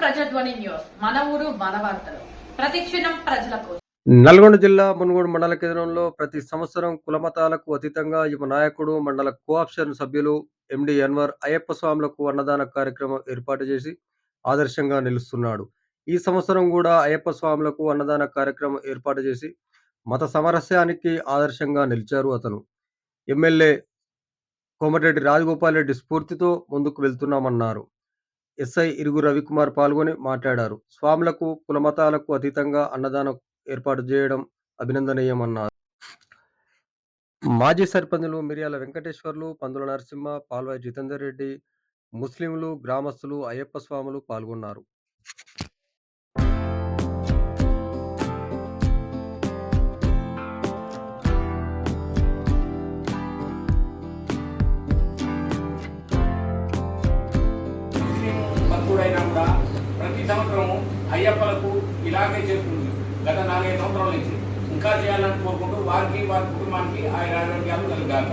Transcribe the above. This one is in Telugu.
ప్రజాధ్వని న్యూస్. మన ఊరు మన వార్తలు. ప్రతిక్షణం ప్రజల కోసం. నల్గొండ జిల్లా మునుగోడు మండల కేంద్రంలో ప్రతి సంవత్సరం కులమతాలకు అతీతంగా యువ నాయకుడు మండల కోఆప్షన్ సభ్యులు ఎండి అన్వర్ అయ్యప్ప స్వాములకు అన్నదాన కార్యక్రమం ఏర్పాటు చేసి ఆదర్శంగా నిలుస్తున్నాడు. ఈ సంవత్సరం కూడా అయ్యప్ప స్వాములకు అన్నదాన కార్యక్రమం ఏర్పాటు చేసి మత సమరస్యానికి ఆదర్శంగా నిలిచారు అతను. ఎమ్మెల్యే కోమటిరెడ్డి రాజగోపాల్ రెడ్డి స్ఫూర్తితో ముందుకు వెళ్తున్నామన్నారు. ఎస్ఐ ఇరుగు రవికుమార్ పాల్గొని మాట్లాడారు. స్వాములకు కులమతాలకు అతీతంగా అన్నదానం ఏర్పాటు చేయడం అభినందనీయమన్నారు. మాజీ సర్పంచులు మిర్యాల వెంకటేశ్వర్లు పందుల నరసింహ పాల్వాయి జితేందర్ రెడ్డి ముస్లింలు గ్రామస్తులు అయ్యప్ప స్వాములు పాల్గొన్నారు. ప్రతి సంవత్సరం అయ్యప్పలకు ఇలాగే చేస్తుంది. గత నాలుగైదు సంవత్సరాల నుంచి. ఇంకా చేయాలని కోరుకుంటూ వారికి వారి కుటుంబానికి ఆయన ఆరోగ్యాలు కలిగాక.